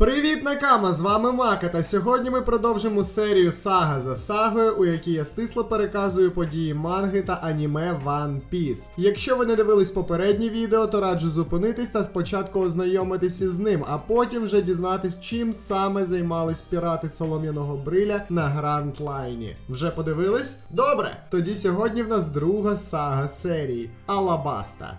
Привіт, Накама! З вами Мака, та сьогодні ми продовжимо серію Сага за сагою, у якій я стисло переказую події манги та аніме One Piece. Якщо ви не дивились попереднє відео, то раджу зупинитись та спочатку ознайомитись із ним, а потім вже дізнатись, чим саме займались пірати солом'яного бриля на Гранд Лайні. Вже подивились? Добре! Тоді сьогодні в нас друга сага серії Алабаста.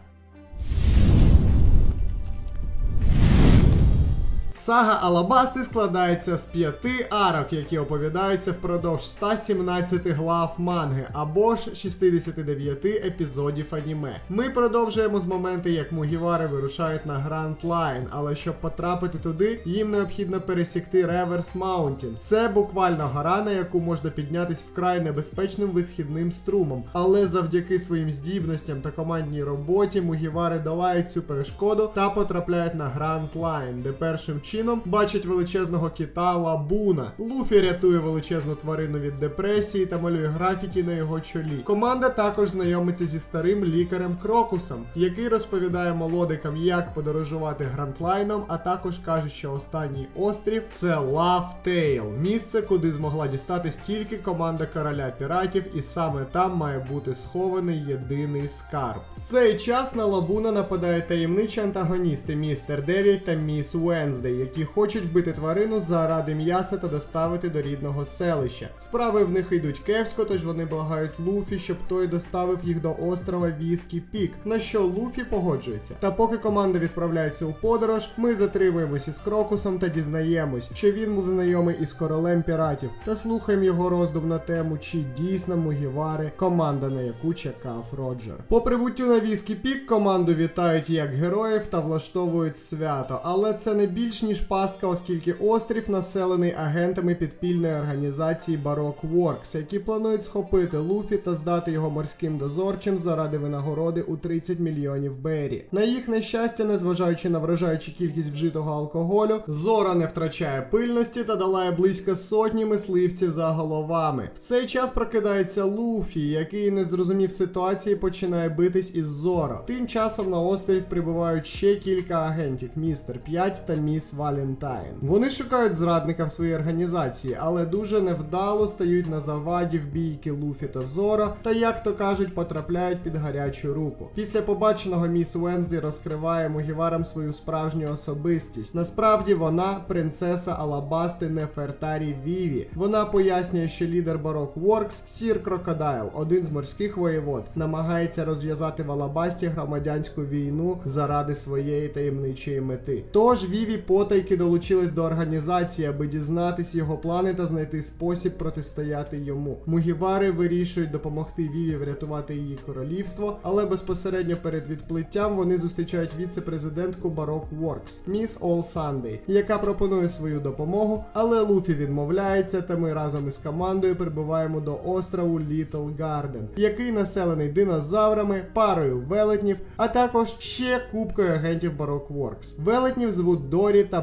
Сага Алабасти складається з п'яти арок, які оповідаються впродовж 117 глав манги або ж 69 епізодів аніме. Ми продовжуємо з моменту, як Мугівари вирушають на Гранд Лайн, але щоб потрапити туди, їм необхідно пересікти Реверс Маунтін. Це буквально гора, на яку можна піднятись вкрай небезпечним висхідним струмом. Але завдяки своїм здібностям та командній роботі Мугівари долають цю перешкоду та потрапляють на Гранд Лайн, де першим чином бачать величезного кита Лабуна. Луфі рятує величезну тварину від депресії та малює графіті на його чолі. Команда також знайомиться зі старим лікарем Крокусом, який розповідає молодикам, як подорожувати Грандлайном, а також каже, що останній острів це Лавтейл, місце, куди змогла дістатись тільки команда короля піратів, і саме там має бути схований єдиний скарб. В цей час на Лабуна нападають таємничі антагоністи містер 9 та міс Уенздей, які хочуть вбити тварину заради м'яса та доставити до рідного селища. Справи в них йдуть кепсько, тож вони благають Луфі, щоб той доставив їх до острова Віскі Пік, на що Луфі погоджується. Та поки команда відправляється у подорож, ми затримуємось із Крокусом та дізнаємось, що він був знайомий із королем піратів, та слухаємо його роздум на тему, чи дійсно Мугівари команда, на яку чекав Роджер. По прибуттю на Віскі Пік команду вітають як героїв та влаштовують свято, але це не більш ніж пастка, оскільки острів населений агентами підпільної організації Барок Works, які планують схопити Луфі та здати його морським дозорчим заради винагороди у 30 мільйонів бері. На їх нещастя, незважаючи на вражаючу кількість вжитого алкоголю, Зора не втрачає пильності та долає близько сотні мисливців за головами. В цей час прокидається Луфі, який не зрозумів ситуації, починає битись із Зора. Тим часом на острів прибувають ще кілька агентів: містер 5 та міс Валентайн. Вони шукають зрадника в своїй організації, але дуже невдало стають на заваді в бійки Луфі та Зора, та як то кажуть, потрапляють під гарячу руку. Після побаченого міс Уенсді розкриває Мугіварам свою справжню особистість. Насправді вона принцеса Алабасти Нефертарі Віві. Вона пояснює, що лідер Барок Works Сір Крокодайл, один з морських воєвод, намагається розв'язати в Алабасті громадянську війну заради своєї таємничої мети. Тож Віві потайки долучилась до організації, аби дізнатись його плани та знайти спосіб протистояти йому. Мугівари вирішують допомогти Віві врятувати її королівство, але безпосередньо перед відплиттям вони зустрічають віце-президентку Барок Works, міс Ол Сандей, яка пропонує свою допомогу, але Луфі відмовляється, та ми разом із командою прибуваємо до острову Літл Гарден, який населений динозаврами, парою велетнів, а також ще кубкою агентів Барок Works. Велетнів звуть Дорі та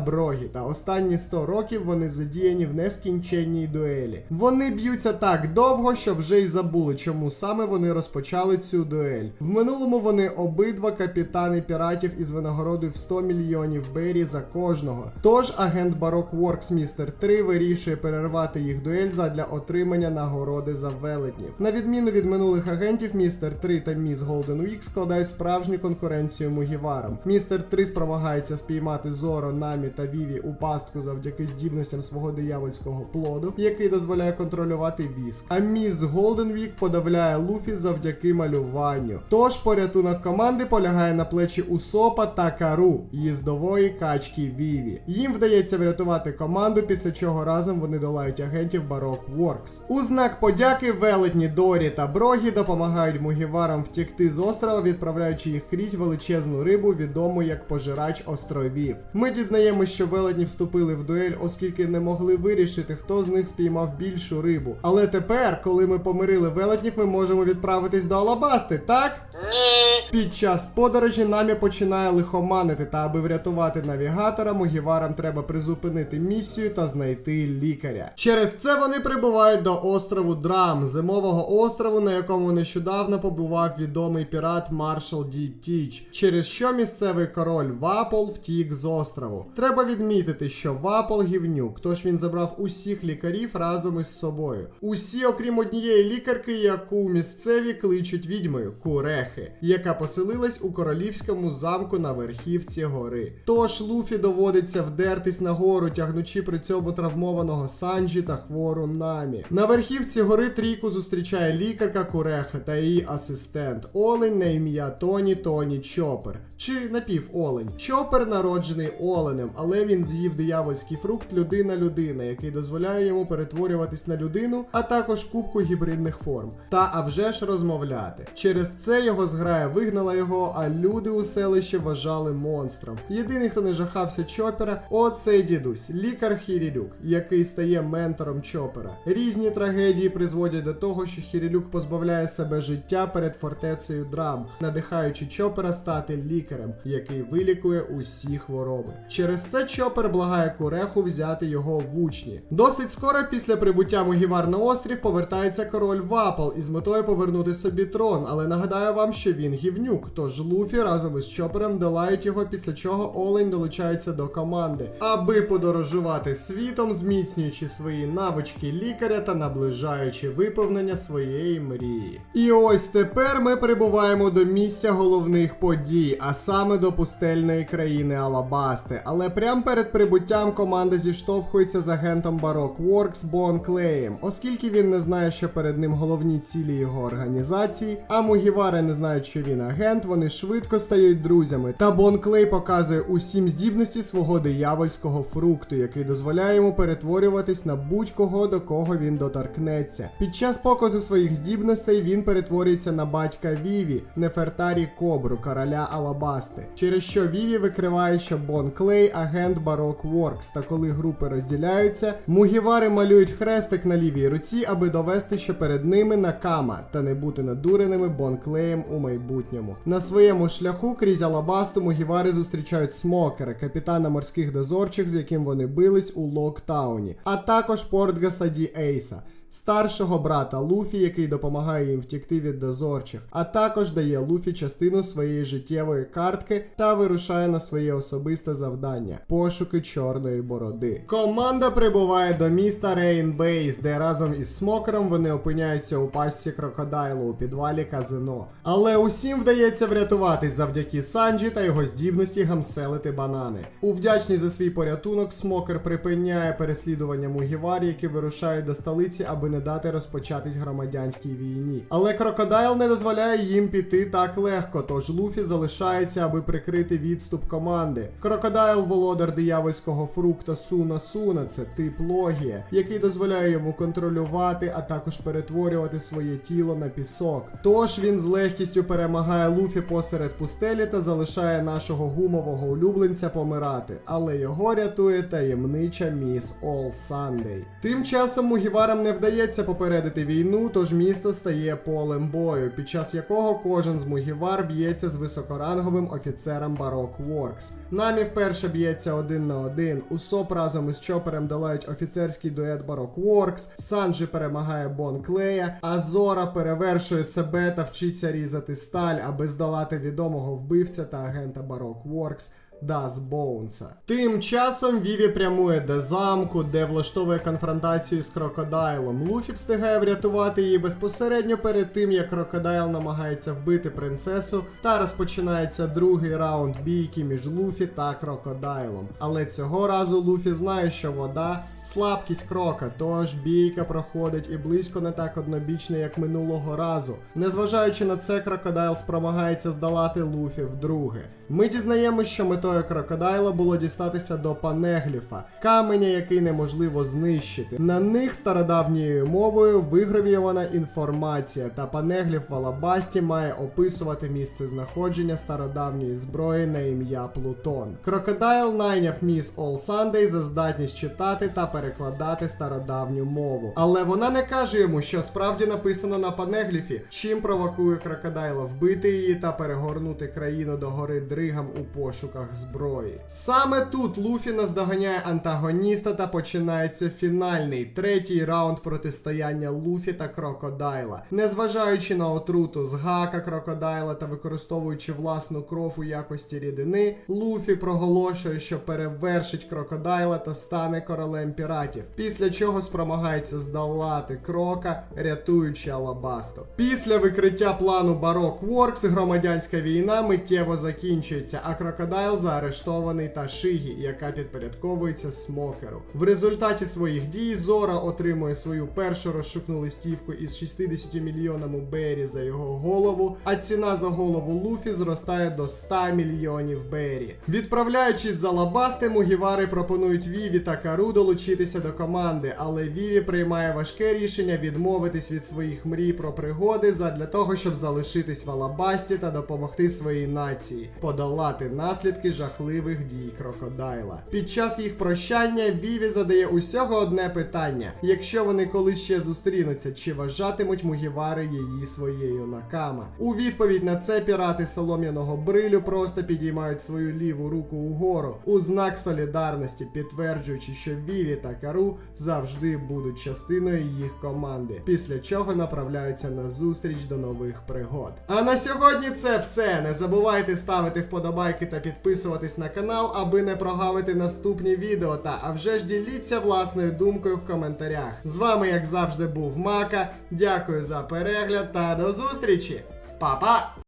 Та останні 100 років вони задіяні в нескінченній дуелі. Вони б'ються так довго, що вже й забули, чому саме вони розпочали цю дуель. В минулому вони обидва капітани піратів із винагородою в 100 мільйонів бері за кожного. Тож агент Барок Works Містер 3 вирішує перервати їх дуель задля отримання нагороди за велетнів. На відміну від минулих агентів, Містер 3 та Міс Голден Уік складають справжню конкуренцію Мугіварам. Містер 3 спромагається спіймати Зоро, Намі та Віві у пастку завдяки здібностям свого диявольського плоду, який дозволяє контролювати віск. А міс Голден Вік подавляє Луфі завдяки малюванню. Тож порятунок команди полягає на плечі Усопа та Кару, їздової качки Віві. Їм вдається врятувати команду, після чого разом вони долають агентів Барок Works. У знак подяки велетні Дорі та Брогі допомагають Мугіварам втікти з острова, відправляючи їх крізь величезну рибу, відому як пожирач островів. Ми дізнаємося, що велетні вступили в дуель, оскільки не могли вирішити, хто з них спіймав більшу рибу. Але тепер, коли ми помирили велетнів, ми можемо відправитись до Алабасти, так? Ні, Під час подорожі намі починає лихоманити, та аби врятувати навігатора, Мугіварам треба призупинити місію та знайти лікаря. Через це вони прибувають до острову Драм, зимового острову, на якому нещодавно побував відомий пірат Маршал Ді Тіч, через що місцевий король Вапол втік з острову. Треба відмітити, що Вапол гівнюк, тож він забрав усіх лікарів разом із собою. Усі, окрім однієї лікарки, яку місцеві кличуть відьмою Курехи, яка поселилась у королівському замку на верхівці гори. Тож Луфі доводиться вдертись на гору, тягнучи при цьому травмованого Санджі та хвору Намі. На верхівці гори трійку зустрічає лікарка Куреха та її асистент Олень на ім'я Тоні Тоні Чопер. Чи напіволень. Чопер народжений оленем, але він з'їв диявольський фрукт людина-людина, який дозволяє йому перетворюватись на людину, а також кубку гібридних форм. Та а вже ж розмовляти. Через це його зграя вигнала його, а люди у селищі вважали монстром. Єдиний, хто не жахався Чопера, оцей дідусь, лікар Хірілюк, який стає ментором Чопера. Різні трагедії призводять до того, що Хірілюк позбавляє себе життя перед фортецею драм, надихаючи Чопера стати лікарем, який вилікує усі хвороби. Через це Чопер благає Куреху взяти його в учні. Досить скоро після прибуття Мугівар на острів повертається король Вапал із метою повернути собі трон, але нагадаю вам, що він гівнюк, тож Луфі разом із Чопером долають його, після чого Олень долучається до команди, аби подорожувати світом, зміцнюючи свої навички лікаря та наближаючи виповнення своєї мрії. І ось тепер ми прибуваємо до місця головних подій, а саме до пустельної країни Алабасти. Але прямо перед прибуттям команда зіштовхується з агентом Baroque Works Бон Клеєм, оскільки він не знає, що перед ним головні цілі його організації, а Мугівари не знають, що він агент, вони швидко стають друзями. Та Бон Клей показує усім здібності свого диявольського фрукту, який дозволяє йому перетворюватись на будь-кого, до кого він доторкнеться. Під час показу своїх здібностей він перетворюється на батька Віві, Нефертарі Кобру, короля Алабасти, через що Віві викриває, що Бон Клей агент Baroque Works, та коли групи розділяються, мугівари малюють хрестик на лівій руці, аби довести, що перед ними накама, та не бути надуреними Бон Клеєм у майбутньому. На своєму шляху крізь Алабасту мугівари зустрічають Смокера, капітана морських дозорчих, з яким вони бились у Локтауні, а також Портгаса Ді Ейса. Старшого брата Луфі, який допомагає їм втікти від дозорчих, а також дає Луфі частину своєї життєвої картки та вирушає на своє особисте завдання пошуки чорної бороди. Команда прибуває до міста Рейнбейс, де разом із Смокером вони опиняються у пастці крокодайлу у підвалі казино. Але усім вдається врятуватись завдяки Санджі та його здібності гамселити банани. У вдячність за свій порятунок Смокер припиняє переслідування Мугіварі, які вирушають до столиці, аби не дати розпочатись громадянській війні. Але крокодайл не дозволяє їм піти так легко, тож Луфі залишається, аби прикрити відступ команди. Крокодайл володар диявольського фрукта Суна Суна, це тип логія, який дозволяє йому контролювати, а також перетворювати своє тіло на пісок. Тож він з легкістю перемагає Луфі посеред пустелі та залишає нашого гумового улюбленця помирати, але його рятує таємнича міс Ол Сандей. Тим часом Мугіварам не вдається попередити війну, тож місто стає полем бою, під час якого кожен з Мугівар б'ється з високоранговим офіцером Baroque Works. Намі вперше б'ється один на один. Усоп разом із Чопером долають офіцерський дует Baroque Works, Санджі перемагає Бон Клея, а Зора перевершує себе та вчиться різати сталь, аби здолати відомого вбивця та агента Baroque Works Даз Боунса. Тим часом Віві прямує до замку, де влаштовує конфронтацію з крокодайлом. Луфі встигає врятувати її безпосередньо перед тим, як крокодайл намагається вбити принцесу, та розпочинається другий раунд бійки між Луфі та крокодайлом. Але цього разу Луфі знає, що вода слабкість крока, тож бійка проходить і близько не так однобічно, як минулого разу. Незважаючи на це, крокодайл спромагається здолати Луфі вдруге. Ми дізнаємося, що метою метою крокодайла було дістатися до панегліфа, каменя, який неможливо знищити. На них стародавньою мовою вигравірована інформація, та панегліф в Алабасті має описувати місце знаходження стародавньої зброї на ім'я Плутон. Крокодайл найняв міс Ол Сандей за здатність читати та перекладати стародавню мову. Але вона не каже йому, що справді написано на панегліфі, чим провокує крокодайла вбити її та перегорнути країну до гори Дригам у пошуках зброї. Саме тут Луфі наздоганяє антагоніста та починається фінальний третій раунд протистояння Луфі та крокодайла. Незважаючи на отруту з гака крокодайла та використовуючи власну кров у якості рідини, Луфі проголошує, що перевершить крокодайла та стане королем піратів, після чого спромагається здолати крока, рятуючи Алабасту. Після викриття плану Барок Воркс громадянська війна миттєво закінчується, а крокодайл заарештований та Шигі, яка підпорядковується смокеру. В результаті своїх дій Зора отримує свою першу розшукну листівку із 60 мільйонами Бері за його голову, а ціна за голову Луфі зростає до 100 мільйонів Бері. Відправляючись за Лабасти, Мугівари пропонують Віві та Кару долучитися до команди, але Віві приймає важке рішення відмовитись від своїх мрій про пригоди задля того, щоб залишитись в Алабасті та допомогти своїй нації, подолати наслідки жахливих дій крокодайла. Під час їх прощання Віві задає усього одне питання: якщо вони колись ще зустрінуться, чи вважатимуть Мугівари її своєю накама? У відповідь на це пірати солом'яного брилю просто підіймають свою ліву руку угору у знак солідарності, підтверджуючи, що Віві та Кару завжди будуть частиною їх команди, після чого направляються на зустріч до нових пригод. А на сьогодні це все. Не забувайте ставити вподобайки та підписуватись на канал, аби не прогавити наступні відео. Та а вже ж діліться власною думкою в коментарях. З вами, як завжди, був Мака. Дякую за перегляд та до зустрічі! Па-па!